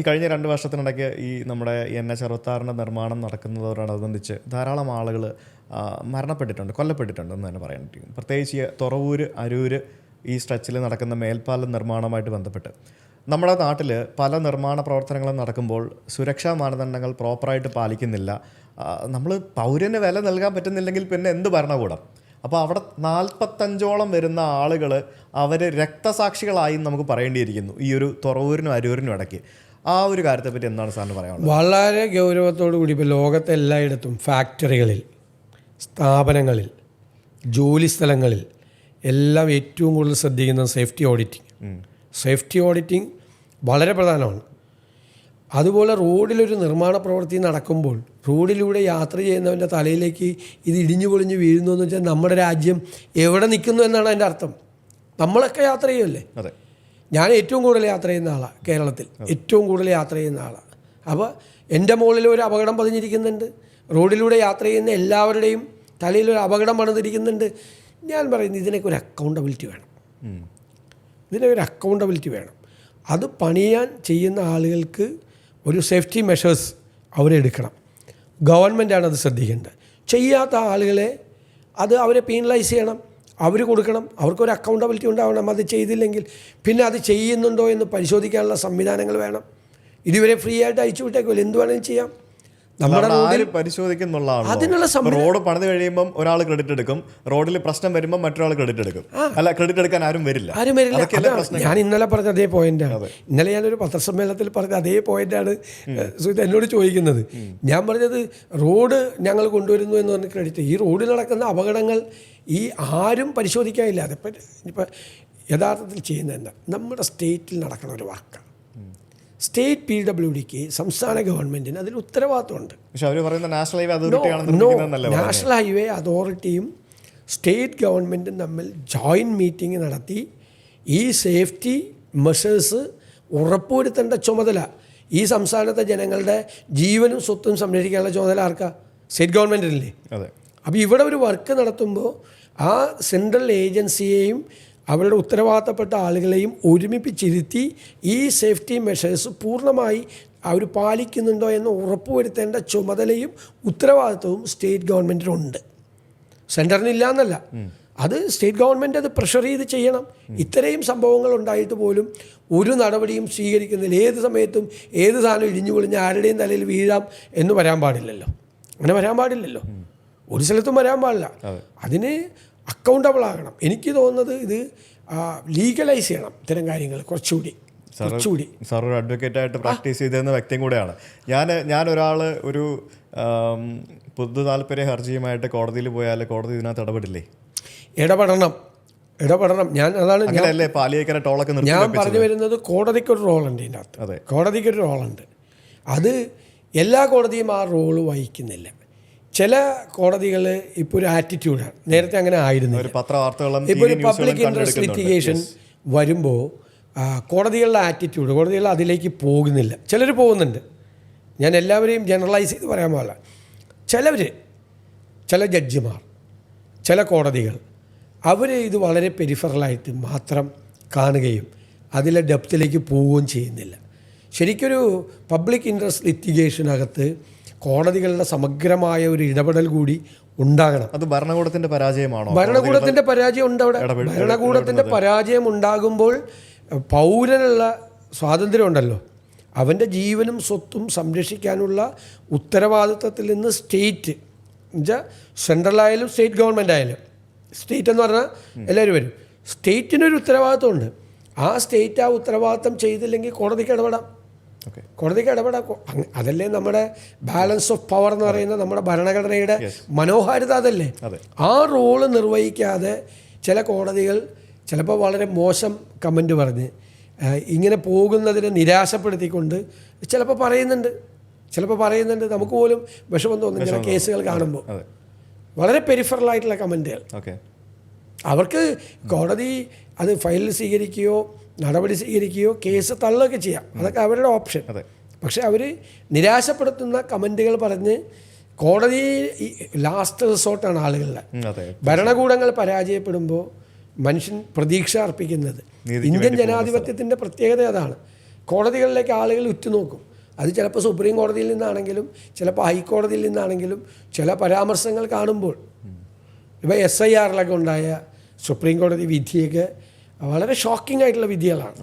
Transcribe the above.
ഈ കഴിഞ്ഞ രണ്ട് വർഷത്തിനിടയ്ക്ക് ഈ നമ്മുടെ എൻ എച്ച് അറുപത്താറിന്റെ നിർമ്മാണം നടക്കുന്നതോടനുബന്ധിച്ച് ധാരാളം ആളുകൾ മരണപ്പെട്ടിട്ടുണ്ട് കൊല്ലപ്പെട്ടിട്ടുണ്ട് എന്ന് തന്നെ പറയാൻ പറ്റും പ്രത്യേകിച്ച് ഈ തുറവൂര് അരൂര് ഈ സ്ട്രെച്ചിൽ നടക്കുന്ന മേൽപ്പാലം നിർമ്മാണവുമായിട്ട് ബന്ധപ്പെട്ട്. നമ്മുടെ നാട്ടിൽ പല നിർമ്മാണ പ്രവർത്തനങ്ങളും നടക്കുമ്പോൾ സുരക്ഷാ മാനദണ്ഡങ്ങൾ പ്രോപ്പറായിട്ട് പാലിക്കുന്നില്ല. നമ്മൾ പൗരന് വില നൽകാൻ പറ്റുന്നില്ലെങ്കിൽ പിന്നെ എന്ത് ഭരണകൂടം? അപ്പോൾ അവിടെ നാൽപ്പത്തഞ്ചോളം വരുന്ന ആളുകൾ അവർ രക്തസാക്ഷികളായി നമുക്ക് പറയേണ്ടിയിരിക്കുന്നു ഈ ഒരു തുറവൂരിനും അരൂരിനും ഇടയ്ക്ക്. ആ ഒരു കാര്യത്തെ കാര്യത്തെപ്പറ്റി എന്താണ് സാറിന് പറയാനുള്ളത്? വളരെ ഗൗരവത്തോടു കൂടി ഇപ്പോൾ ലോകത്തെ എല്ലായിടത്തും ഫാക്ടറികളിൽ സ്ഥാപനങ്ങളിൽ ജോലി സ്ഥലങ്ങളിൽ എല്ലാം ഏറ്റവും കൂടുതൽ ശ്രദ്ധിക്കുന്നത് സേഫ്റ്റി ഓഡിറ്റിംഗ്. സേഫ്റ്റി ഓഡിറ്റിംഗ് വളരെ പ്രധാനമാണ്. അതുപോലെ റോഡിലൊരു നിർമ്മാണ പ്രവൃത്തി നടക്കുമ്പോൾ റോഡിലൂടെ യാത്ര ചെയ്യുന്നവന്റെ തലയിലേക്ക് ഇത് ഇടിഞ്ഞു പൊളിഞ്ഞ് വീഴുന്നു എന്ന് വെച്ചാൽ നമ്മുടെ രാജ്യം എവിടെ നിൽക്കുന്നു എന്നാണ് അതിന്റെ അർത്ഥം. നമ്മളൊക്കെ യാത്ര ചെയ്യുമല്ലേ? അതെ. ഞാൻ ഏറ്റവും കൂടുതൽ യാത്ര ചെയ്യുന്ന ആളാണ് കേരളത്തിൽ. ഏറ്റവും കൂടുതൽ യാത്ര ചെയ്യുന്ന ആളാണ് അപ്പോൾ എന്റെ മുകളിൽ ഒരു അപകടം പതിഞ്ഞിരിക്കുന്നുണ്ട്. റോഡിലൂടെ യാത്ര ചെയ്യുന്ന എല്ലാവരുടെയും തലയിൽ ഒരു അപകടം പണിതിരിക്കുന്നുണ്ട്. ഞാൻ പറയുന്നത് ഇതിനൊക്കെ ഒരു അക്കൗണ്ടബിലിറ്റി വേണം. ഇതിനൊരു അക്കൗണ്ടബിലിറ്റി വേണം. അത് പണിയാൻ ചെയ്യുന്ന ആളുകൾക്ക് ഒരു സേഫ്റ്റി മെഷേഴ്സ് അവരെടുക്കണം ഗവൺമെന്റാണ് അത് ശ്രദ്ധിക്കേണ്ടത്. ചെയ്യാത്ത ആളുകളെ അത് അവരെ പീനലൈസ് ചെയ്യണം. അവർ കൊടുക്കണം. അവർക്കൊരു അക്കൗണ്ടബിലിറ്റി ഉണ്ടാവണം. അത് ചെയ്തില്ലെങ്കിൽ പിന്നെ അത് ചെയ്യുന്നുണ്ടോ എന്ന് പരിശോധിക്കാനുള്ള സംവിധാനങ്ങൾ വേണം. ഇതുവരെ ഫ്രീ ആയിട്ട് അയച്ചു വിട്ടേക്കുമല്ലോ. എന്ത് വേണമെങ്കിലും ചെയ്യാം. നമ്മുടെ പരിശോധിക്കുന്നുള്ളതാണ് അതിനുള്ള റോഡ് പണിത് കഴിയുമ്പോൾ ഒരാൾ ക്രെഡിറ്റ് എടുക്കും. റോഡിൽ പ്രശ്നം വരുമ്പോൾ മറ്റൊരാൾ ക്രെഡിറ്റ് എടുക്കും. അല്ല ക്രെഡിറ്റ് എടുക്കാൻ ആരും വരില്ല. ആരും വരില്ല. ഞാൻ ഇന്നലെ പറഞ്ഞ അതേ പോയിന്റാണ് ഇന്നലെ ഞാനൊരു പത്രസമ്മേളനത്തിൽ പറഞ്ഞ അതേ പോയിന്റാണ് സുഹിത എന്നോട് ചോദിക്കുന്നത്. ഞാൻ പറഞ്ഞത് റോഡ് ഞങ്ങൾ കൊണ്ടുവരുന്നു എന്ന് പറഞ്ഞ ക്രെഡിറ്റ് ഈ റോഡിൽ നടക്കുന്ന അപകടങ്ങൾ ഈ ആരും പരിശോധിക്കാനില്ല. അതിപ്പോൾ ഇപ്പം യഥാർത്ഥത്തിൽ ചെയ്യുന്നത് എന്താ നമ്മുടെ സ്റ്റേറ്റിൽ നടക്കുന്ന ഒരു വർക്കാണ് സ്റ്റേറ്റ് പി ഡബ്ല്യു ഡിക്ക് സംസ്ഥാന ഗവൺമെന്റിന് അതിൽ ഉത്തരവാദിത്തമുണ്ട് പക്ഷെ അവർ പറയുന്ന നാഷണൽ ഹൈവേ നാഷണൽ ഹൈവേ അതോറിറ്റിയും സ്റ്റേറ്റ് ഗവൺമെന്റും തമ്മിൽ ജോയിന്റ് മീറ്റിംഗ് നടത്തി ഈ സേഫ്റ്റി മെഷേഴ്സ് ഉറപ്പുവരുത്തേണ്ട ചുമതല ഈ സംസ്ഥാനത്തെ ജനങ്ങളുടെ ജീവനും സ്വത്തും സംരക്ഷിക്കാനുള്ള ചുമതല ആർക്കാ? സ്റ്റേറ്റ് ഗവൺമെന്റിനല്ലേ അപ്പോൾ ഇവിടെ ഒരു വർക്ക് നടത്തുമ്പോൾ ആ സെൻട്രൽ ഏജൻസിയെയും അവരുടെ ഉത്തരവാദിത്തപ്പെട്ട ആളുകളെയും ഒരുമിപ്പിച്ചിരുത്തി ഈ സേഫ്റ്റി മെഷേഴ്സ് പൂർണമായി അവർ പാലിക്കുന്നുണ്ടോ എന്ന് ഉറപ്പുവരുത്തേണ്ട ചുമതലയും ഉത്തരവാദിത്വവും സ്റ്റേറ്റ് ഗവൺമെന്റിനുണ്ട് സെന്ററിനില്ല എന്നല്ല അത് സ്റ്റേറ്റ് ഗവൺമെന്റ് അത് പ്രഷർ ചെയ്ത് ചെയ്യണം. ഇത്രയും സംഭവങ്ങൾ ഉണ്ടായിട്ട് പോലും ഒരു നടപടിയും സ്വീകരിക്കുന്നില്ല. ഏത് സമയത്തും ഏത് സാധനം ഇടിഞ്ഞു പൊളിഞ്ഞ് ആരുടെയും തലയിൽ വീഴാം എന്ന് വരാൻ പാടില്ലല്ലോ. അങ്ങനെ വരാൻ പാടില്ലല്ലോ. ഒരു സ്ഥലത്തും വരാൻ പാടില്ല. അതിന് അക്കൗണ്ടബിൾ ആകണം. എനിക്ക് തോന്നുന്നത് ഇത് ലീഗലൈസ് ചെയ്യണം ഇത്തരം കാര്യങ്ങൾ കുറച്ചുകൂടി കുറച്ചുകൂടി. സാർ ഒരു അഡ്വക്കേറ്റ് ആയിട്ട് പ്രാക്ടീസ് ചെയ്തിരുന്ന വ്യക്തിയും കൂടെയാണ്. ഞാൻ ഞാൻ ഒരാൾ ഒരു പൊതു താല്പര്യ ഹർജിയുമായിട്ട് കോടതിയിൽ പോയാൽ കോടതി ഇതിനകത്ത് ഇടപെടില്ലേ? ഇടപെടണം. ഇടപെടണം. ഞാൻ അതാണ് ഞാൻ ഞാൻ പറഞ്ഞു വരുന്നത് കോടതിക്കൊരു റോളുണ്ട് ഇതിന്റെ അകത്ത് അതെ. കോടതിക്കൊരു റോളുണ്ട്. അത് എല്ലാ കോടതിയും ആ റോൾ വഹിക്കുന്നില്ല. ചില കോടതികൾ ഇപ്പോൾ ഒരു ആറ്റിറ്റ്യൂഡാണ് നേരത്തെ അങ്ങനെ ആയിരുന്നു ഇപ്പോൾ ഒരു പബ്ലിക് ഇൻട്രസ്റ്റ്. ലിറ്റിഗേഷൻ വരുമ്പോൾ കോടതികളുടെ ആറ്റിറ്റ്യൂഡ് കോടതികൾ അതിലേക്ക് പോകുന്നില്ല. ചിലർ പോകുന്നുണ്ട്. ഞാൻ എല്ലാവരെയും ജനറലൈസ് ചെയ്ത് പറയാൻ പാടില്ല. ചിലവർ ചില ജഡ്ജിമാർ ചില കോടതികൾ അവർ ഇത് വളരെ പെരിഫറലായിട്ട് മാത്രം കാണുകയും അതിലെ ഡെപ്തിലേക്ക് പോവുകയും ചെയ്യുന്നില്ല. ശരിക്കൊരു പബ്ലിക് ഇൻട്രസ്റ്റ് ലിറ്റിഗേഷനകത്ത് കോടതികളുടെ സമഗ്രമായ ഒരു ഇടപെടൽ കൂടി ഉണ്ടാകണം. അത് ഭരണകൂടത്തിന്റെ പരാജയമാണോ? ഭരണകൂടത്തിന്റെ പരാജയം ഉണ്ട് അവിടെ. ഭരണകൂടത്തിന്റെ പരാജയം ഉണ്ടാകുമ്പോൾ പൗരനുള്ള സ്വാതന്ത്ര്യം ഉണ്ടല്ലോ. അവന്റെ ജീവനും സ്വത്തും സംരക്ഷിക്കാനുള്ള ഉത്തരവാദിത്വത്തിൽ നിന്ന് സ്റ്റേറ്റ് എന്നുവെച്ചാൽ സെൻട്രൽ ആയാലും സ്റ്റേറ്റ് ഗവൺമെന്റ് ആയാലും സ്റ്റേറ്റ് എന്ന് പറഞ്ഞാൽ എല്ലാവരും വരും. സ്റ്റേറ്റിനൊരു ഉത്തരവാദിത്വമുണ്ട്. ആ സ്റ്റേറ്റ് ആ ഉത്തരവാദിത്വം ചെയ്തില്ലെങ്കിൽ കോടതിക്ക് ഇടപെടാം. കോടതിക്ക് ഇടപെടാം. അതല്ലേ നമ്മുടെ ബാലൻസ് ഓഫ് പവർ എന്ന് പറയുന്ന നമ്മുടെ ഭരണഘടനയുടെ മനോഹാരിത അതല്ലേ? ആ റോൾ നിർവഹിക്കാതെ ചില കോടതികൾ ചിലപ്പോൾ വളരെ മോശം കമന്റ് പറഞ്ഞ് ഇങ്ങനെ പോകുന്നതിനെ നിരാശപ്പെടുത്തിക്കൊണ്ട് ചിലപ്പോൾ പറയുന്നുണ്ട്. ചിലപ്പോൾ പറയുന്നുണ്ട്. നമുക്ക് പോലും വിഷമം തോന്നും ചില കേസുകൾ കാണുമ്പോൾ. വളരെ പെരിഫറലായിട്ടുള്ള കമന്റുകൾ ഓക്കെ അവർക്ക് കോടതി അത് ഫയലിൽ സ്വീകരിക്കുകയോ നടപടി സ്വീകരിക്കുകയോ കേസ് തള്ളുകയൊക്കെ ചെയ്യാം. അതൊക്കെ അവരുടെ ഓപ്ഷൻ. അതെ. പക്ഷെ അവർ നിരാശപ്പെടുത്തുന്ന കമന്റുകൾ പറഞ്ഞ് കോടതി ലാസ്റ്റ് റിസോർട്ടാണ് ആളുകളുടെ. ഭരണകൂടങ്ങൾ പരാജയപ്പെടുമ്പോൾ മനുഷ്യൻ പ്രതീക്ഷ അർപ്പിക്കുന്നത്. ഇന്ത്യൻ ജനാധിപത്യത്തിന്റെ പ്രത്യേകത അതാണ്. കോടതികളിലേക്ക് ആളുകൾ ഉറ്റുനോക്കും. അത് ചിലപ്പോൾ സുപ്രീം കോടതിയിൽ നിന്നാണെങ്കിലും ചിലപ്പോൾ ഹൈക്കോടതിയിൽ നിന്നാണെങ്കിലും ചില പരാമർശങ്ങൾ കാണുമ്പോൾ. ഇപ്പോൾ എസ് ഐ ആറിലൊക്കെ ഉണ്ടായ സുപ്രീം കോടതി വിധിയൊക്കെ വളരെ ഷോക്കിംഗ് ആയിട്ടുള്ള വിധികളാണ്